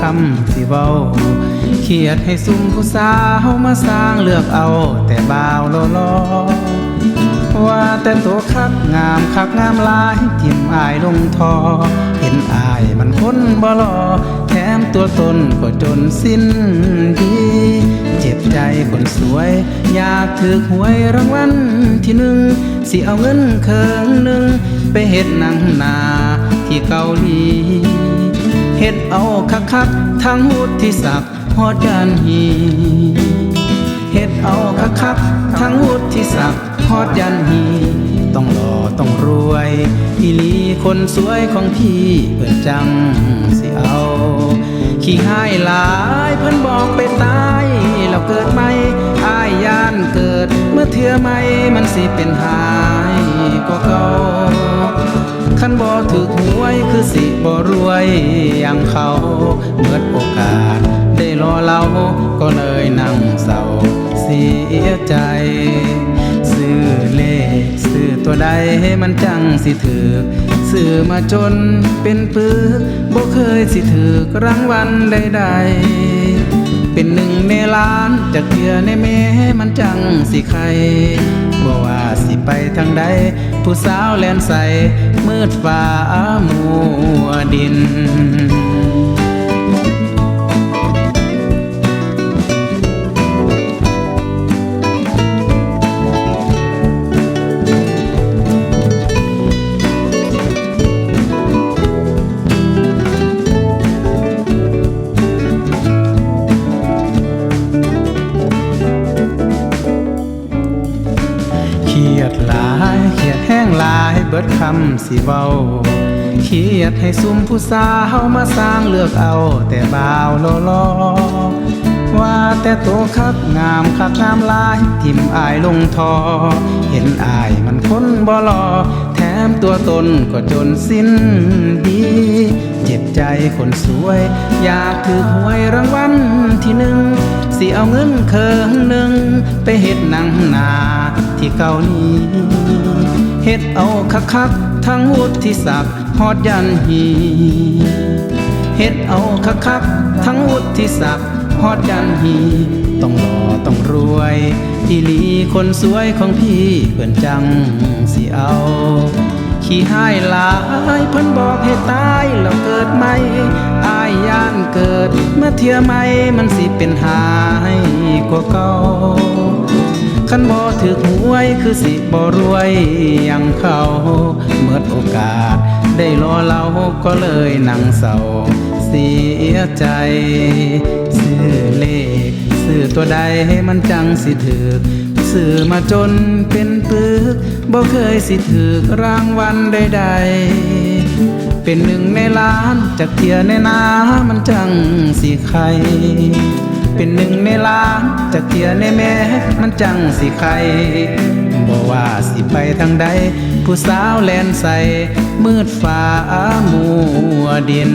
คำที่เบาเขียดให้ซุ่มผู้สาวมาสร้างเลือกเอาแต่บ่าวลโลว่าแต่ตัวคักงามคักงามลายทิมอายลงทอ เห็นอายมันคนบ่หลอแถมตัวตนก็จนสิ้นดีเจ็บใจคนสวย อยากถือหวยรางวัลที่หนึ่งสิเอาเงินเคิงหนึ่งไปเฮ็ดหนังนาที่เกาหลี เฮ็ดเอาคักคักทั้งหุดที่สักฮอดยานฮีเฮ็ดเอาคักคักทั้งหุดที่สักฮอดยันฮีต้องหล่อต้องรวยอีลีคนสวยของพี่เปิดจังสิเอาขี้หายหลายเพิ่นบอกไปตายแล้วเกิดใหม่อายยานเกิด เมื่อเทื่อใหม่มันสิเป็นหายกว่าเก่าคันบ่ถึกหวย คือสิบ่รวยอย่างเขาเมื่อโอกาส ได้รอเราก็เลยนั่งเศร้าเสียใจ ซื้อเลขซื้อตัวใดให้มันจังสิถือซื้อมาจนเป็นปึกบ่เคยสิถือกรางวัลใดๆ เป็นหนึ่งในล้านจากเดือในเมมันจังสิใครบ่ว่าสิไปทางใด ผู้สาวแลนใสมืดฟ้ามัวดิน เบิดคำสิเว้าเครียดให้ซุ่มผู้สาวมาสร้างเลือกเอา แต่บ่าวโลโลว่าแต่ตัวคักงามคักงามลายทิมอายลงทอ เห็นอายมันคนบ่หลอ แถมตัวตนก็จนสิ้นดีเจ็บใจคนสวย อยากถือหวยรางวัลที่หนึ่งสิเอาเงินเคิงหนึ่งไปเฮ็ดหนังนาที่เกาหลี เฮ็ดเอาคักคักทั้งวุฒิศักดิ์ฮอดยันฮีเฮ็ดเอาคักคักทั้งวุฒิศักดิ์ฮอดยันฮีต้องหล่อต้องรวยอีลีคนสวยของพี่เพื่อนจังสิเอา ขี้หายหลายเพิ่นบอกให้ตายแล้วเกิดใหม่อายย่านเกิด เมื่อเทียใหม่มันสิเป็นหายกว่าเก่า คันบ่ถึกหวยคือสิบ่รวยอย่างเขาเมื่อโอกาส ได้รอเราก็เลยนั่งเศร้าเสียใจ ซื้อเลขซื้อตัวใดให้มันจังสิถึกซื้อมาจนเป็นปึกบ่เคยสิถือรางวัลใดๆ เป็นหนึ่งในล้านจากเทียในนามันจังสิใคร เป็นหนึ่งในล้านจากเทียในแม่มันจังสิใครบอกว่าสิไปทางใด ผู้สาวแลนใสมืดฟ้ามัวดิน